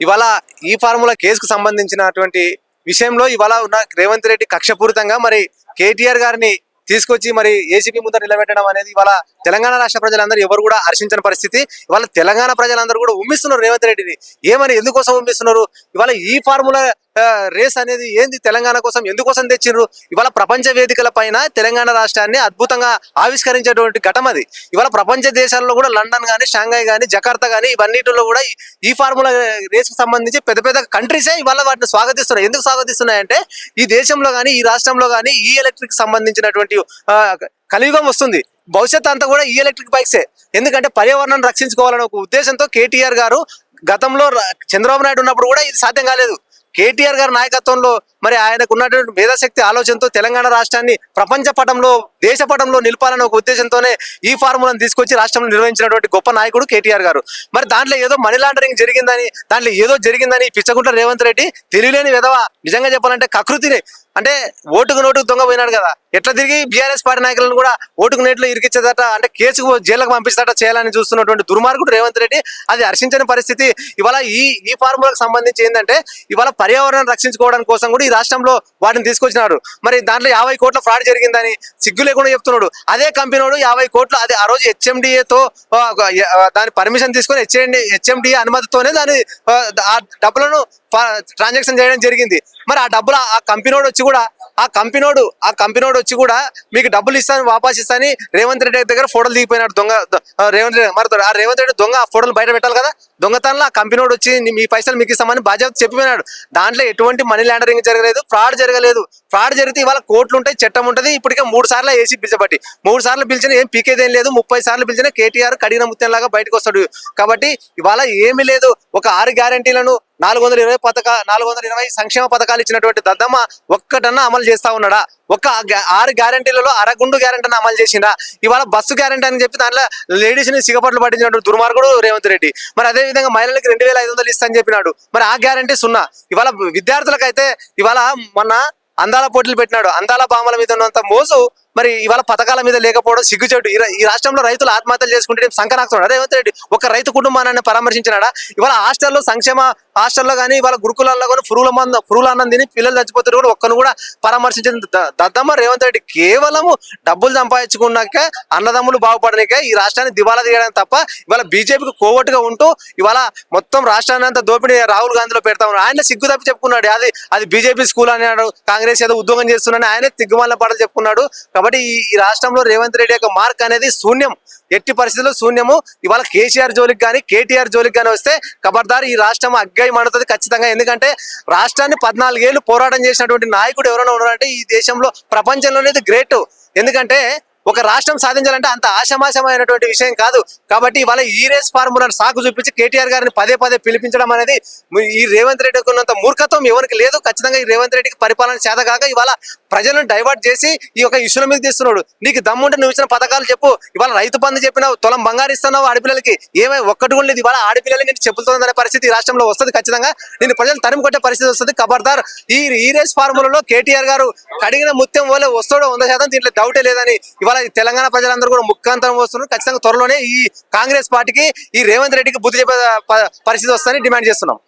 ఇవాళ ఈ ఫార్ములా కేసుకు సంబంధించినటువంటి విషయంలో ఇవాళ ఉన్న రేవంత్ రెడ్డి కక్షపూరితంగా మరి కేటీఆర్ గారిని తీసుకొచ్చి మరి ఏసీపీ ముందర నిలబెట్టడం అనేది ఇవాళ తెలంగాణ రాష్ట్ర ప్రజలందరూ ఎవరు కూడా హర్షించని పరిస్థితి. ఇవాళ తెలంగాణ ప్రజలందరూ కూడా ఉమ్మిస్తున్నారు రేవంత్ రెడ్డిని. ఏమని ఎందుకోసం ఉమ్మిస్తున్నారు? ఇవాళ ఈ ఫార్ములా రేస్ అనేది ఏంది? తెలంగాణ కోసం ఎందుకోసం తెచ్చిండ్రు? ఇవాళ ప్రపంచ వేదికల పైన తెలంగాణ రాష్ట్రాన్ని అద్భుతంగా ఆవిష్కరించేటువంటి ఘటం అది. ఇవాళ ప్రపంచ దేశాల్లో కూడా లండన్ కానీ షాంఘాయ్ కానీ జకార్తా కానీ ఇవన్నిటిలో కూడా ఈ- ఫార్ములా రేస్కు సంబంధించి పెద్ద పెద్ద కంట్రీసే ఇవాళ వాటిని స్వాగతిస్తున్నాయి. ఎందుకు స్వాగతిస్తున్నాయంటే ఈ దేశంలో కానీ ఈ రాష్ట్రంలో కానీ ఈ ఎలక్ట్రిక్ సంబంధించినటువంటి కలియుగం వస్తుంది. భవిష్యత్ అంతా కూడా ఈ ఎలక్ట్రిక్ బైక్సే ఎందుకంటే పర్యావరణాన్ని రక్షించుకోవాలనే ఒక ఉద్దేశంతో కేటీఆర్ గారు గతంలో చంద్రబాబు నాయుడు ఉన్నప్పుడు కూడా ఇది సాధ్యం కాలేదు. కేటీఆర్ గారి నాయకత్వంలో మరి ఆయనకు ఉన్నటువంటి మేధాశక్తి ఆలోచనతో తెలంగాణ రాష్ట్రాన్ని ప్రపంచ పటంలో దేశ పటంలో నిలపాలనే ఒక ఉద్దేశంతోనే ఈ ఫార్ములాను తీసుకొచ్చి రాష్ట్రంలో నిర్వహించినటువంటి గొప్ప నాయకుడు కేటీఆర్ గారు. మరి దాంట్లో ఏదో మనీ లాండరింగ్ జరిగిందని దాంట్లో ఏదో జరిగిందని పిచ్చగుంట రేవంత్ రెడ్డి తెలియలేని విధవ. నిజంగా చెప్పాలంటే కకృతిని. అంటే ఓటుకు నోటుకు దొంగ పోయినాడు కదా. ఎట్లా తిరిగి బీఆర్ఎస్ పార్టీ నాయకులను కూడా ఓటుకు నేట్లో ఇరికిచ్చేదట అంటే కేసుకు జైలుకు పంపిస్తాట చేయాలని చూస్తున్నటువంటి దుర్మార్గుడు రేవంత్ రెడ్డి అది హర్షించని పరిస్థితి. ఇవాళ ఈ ఈ ఫార్ములాకు సంబంధించి ఏంటంటే ఇవాళ పర్యావరణాన్ని రక్షించుకోవడం కోసం కూడా ఈ రాష్ట్రంలో వాటిని తీసుకొచ్చినారు మరి దాంట్లో యాభై కోట్ల ఫ్రాడ్ జరిగిందని సిగ్గు లేకుండా చెప్తున్నాడు. అదే కంపెనీడు యాభై కోట్లు అదే ఆ రోజు హెచ్ఎండిఏతో దాని పర్మిషన్ తీసుకొని హెచ్ఎండి హెచ్ఎండిఏ అనుమతితోనే దాని ఆ డబ్బులను ట్రాన్సాక్షన్ చేయడం జరిగింది. మరి ఆ డబ్బులు ఆ కంపెనీడు వచ్చి కూడా ఆ కంపెనీడు ఆ కంపెనీడు వచ్చి కూడా మీకు డబ్బులు ఇస్తాను వాపాస్ ఇస్తాను రేవంత్ రెడ్డి దగ్గర ఫోటోలు దిగిపోయినాడు దొంగ రేవంత్ రెడ్డి మరి ఆ రేవంత్ రెడ్డి దొంగ ఆ ఫోటోలు బయట పెట్టాలి కదా? దొంగతనంలో ఆ కంపెనీడు వచ్చి మీ పైసలు మీకు ఇస్తామని బాధ్యత చెప్పిపోయినాడు. దాంట్లో ఎటువంటి మనీ లాండరింగ్ జరగలేదు ఫ్రాడ్ జరగలేదు. ఫ్రాడ్ జరిగితే ఇవాళ కోర్టులు ఉంటాయి చట్టం ఉంటుంది. ఇప్పటికే మూడు సార్లు ఏసీ పిలిచబట్టి. మూడు సార్లు పిలిచిన ఏం పీకేదేం లేదు. ముప్పై సార్లు పిలిచిన కేటీఆర్ కడిగిన ముత్యం లాగా బయటకు వస్తాడు. కాబట్టి ఇవాళ ఏమీ లేదు. ఒక ఆరు గ్యారంటీలను నాలుగు వందల ఇరవై పథకా నాలుగు వందల ఇరవై సంక్షేమ పథకాలు ఇచ్చినటువంటి దద్దమ్మ ఒక్కటన్నా అమలు చేస్తా ఉన్నాడా? ఒక్క గ్యా- ఆరు గ్యారంటీలలో అరగుండు గ్యారంటీ అమలు చేసిందా ఇవాళ బస్సు గ్యారంటీ అని చెప్పి దాంట్లో లేడీస్ని సిగపట్లు పట్టించినటువంటి దుర్మార్గుడు రేవంత్ రెడ్డి. మరి అదే విధంగా మహిళలకు రెండు వేల ఐదు వందలు ఇస్తా చెప్పినాడు. మరి ఆ గ్యారంటీ సున్నా. ఇవాళ విద్యార్థులకైతే ఇవాళ మొన్న అందాల పోటీలు పెట్టినాడు. అందాల బామల మీద ఉన్నంత మోజు మరి ఇవాళ పథకాల మీద లేకపోవడం సిగ్గుచేటు. ఈ రాష్ట్రంలో రైతులు ఆత్మహత్యలు చేసుకుంటే సంకనాకుతున్నాడు రేవంత్ రెడ్డి ఒక రైతు కుటుంబాన్ని పరామర్శించినాడా? ఇవాళ హాస్టల్లో సంక్షేమ హాస్టల్లో కానీ ఇవాళ గురుకులాల్లో కానీ పురుగుల మంద పురుగుల అన్నం తిని పిల్లలు చచ్చిపోతారు కూడా ఒక్కను కూడా పరామర్శించిన దద్దమ్మ రేవంత్ రెడ్డి కేవలము డబ్బులు సంపాదించుకున్నాక అన్నదమ్ములు బాగుపడనిక ఈ రాష్ట్రాన్ని దివాలా తీయడానికి తప్ప ఇవాళ బీజేపీకి కోవట్టుగా ఉంటూ ఇవాళ మొత్తం రాష్ట్రాన్ని అంతా దోపిడీ రాహుల్ గాంధీలో పెడతా ఆయన సిగ్గు తప్పి చెప్పుకున్నాడు. అది అది బీజేపీ స్కూల్ అన్నాడు కాంగ్రెస్ ఏదో ఉద్యోగం చేస్తున్నాడు ఆయనే తిగ్గుమాల పాటలు చెప్పుకున్నాడు. కాబట్టి ఈ రాష్ట్రంలో రేవంత్ రెడ్డి యొక్క మార్క్ అనేది శూన్యం. ఎట్టి పరిస్థితుల్లో శూన్యము. ఇవాళ కేసీఆర్ జోలికి కానీ కేటీఆర్ జోలికి కానీ వస్తే ఖబర్దార్ ఈ రాష్ట్రం అగ్గై మండుతుంది ఖచ్చితంగా. ఎందుకంటే రాష్ట్రాన్ని పద్నాలుగేళ్ళు పోరాటం చేసినటువంటి నాయకుడు ఎవరైనా ఉన్నారంటే ఈ దేశంలో ప్రపంచంలోనే గ్రేట్ ఎందుకంటే ఒక రాష్ట్రం సాధించాలంటే అంత ఆశమాశమైనటువంటి విషయం కాదు. కాబట్టి ఇవాళ ఈ రేస్ ఫార్ములాను సాకు చూపించి కేటీఆర్ గారిని పదే పదే పిలిపించడం అనేది ఈ రేవంత్ రెడ్డికి ఉన్నంత మూర్ఖత్వం ఎవరికి లేదు. ఖచ్చితంగా ఈ రేవంత్ రెడ్డికి పరిపాలన చేత కాక ఇవాళ ప్రజలను డైవర్ట్ చేసి ఈ యొక్క ఇష్యూల మీద తీస్తున్నాడు. నీకు దమ్ముంటే నువ్వు ఇచ్చిన పథకాలు చెప్పు. ఇవాళ రైతు బంధు చెప్పినావు తొలం బంగారు ఇస్తున్నావు ఆడపిల్లలకి. ఏమై ఒక్కటి కూడా లేదు. ఇవాళ ఆడపిల్లలకి నేను చెబుతుందనే పరిస్థితి ఈ రాష్ట్రంలో వస్తుంది ఖచ్చితంగా. నేను ప్రజలు తరిమి కొట్టే పరిస్థితి వస్తుంది. ఖబర్దార్ ఈ ఈ రేస్ ఫార్ములలో కేటీఆర్ గారు కడిగిన ముత్యం వల్ల వస్తాడో వంద శాతం దీంట్లో డౌటే లేదని ఇవాళ తెలంగాణ ప్రజలందరూ కూడా ముఖాంతరం వస్తున్నారు. ఖచ్చితంగా త్వరలోనే ఈ కాంగ్రెస్ పార్టీకి ఈ రేవంత్ రెడ్డికి బుద్ధి చెప్పే పరిస్థితి వస్తుందని డిమాండ్ చేస్తున్నాం.